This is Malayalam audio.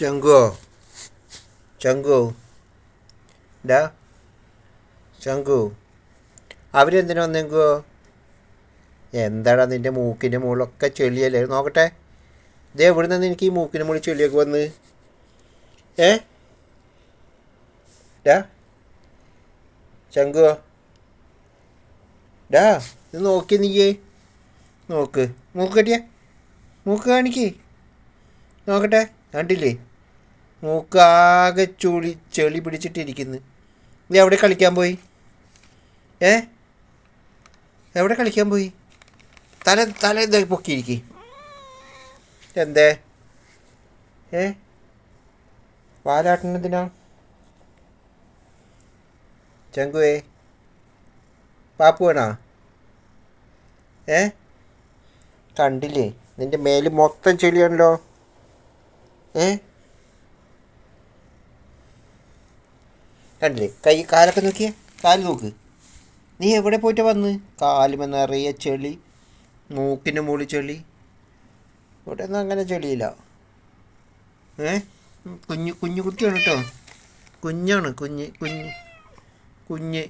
ചങ്കുവോ jungle. ഡാ ചങ്കു അവരെന്തിനു വന്നെങ്കോ എന്താടാ നിന്റെ മൂക്കിന്റെ മുകളിലൊക്കെ ചെളിയല്ലേ? നോക്കട്ടെ. ഇത് എവിടെ നിന്ന് എനിക്ക് ഈ മൂക്കിന്റെ മുകളിൽ ചെളിയൊക്കെ വന്ന്? ഏ? ഡാ? ചങ്കോ ഡാ ഇത് നോക്കി നീയേ നോക്ക്. മൂക്ക് കെട്ടിയേ. മൂക്ക് കാണിക്കേ. നോക്കട്ടെ. കണ്ടില്ലേ? മൂക്കാകെ ചൂളി ചുളി പിടിച്ചിട്ടിരിക്കുന്നു. നീ എവിടെ കളിക്കാൻ പോയി? ഏ? എവിടെ കളിക്കാൻ പോയി? തല തല എന്താ പൊക്കിയിരിക്കെ? എന്തേ? ഏ? പാലാട്ടണതിനാ ചെങ്കുവേ പാപ്പു വേണോ? ഏ? കണ്ടില്ലേ? നിന്റെ മേൽ മൊത്തം ചെളിയാണല്ലോ. ഏ? കണ്ടില്ലേ? കൈ കാലൊക്കെ നോക്കിയേ? കാൽ നോക്ക്. നീ എവിടെ പോയിട്ട് വന്ന്? കാലുമ നിറയെ ചെളി മൂക്കിന്റെ മൂളി ചെളി. ഇവിടെ ഒന്നും അങ്ങനെ ചെളിയില്ല. ഏ? കുഞ്ഞു കുഞ്ഞു കുട്ടിയാണ് കേട്ടോ. കുഞ്ഞാണ് കുഞ്ഞ് കുഞ്ഞ് കുഞ്ഞ്.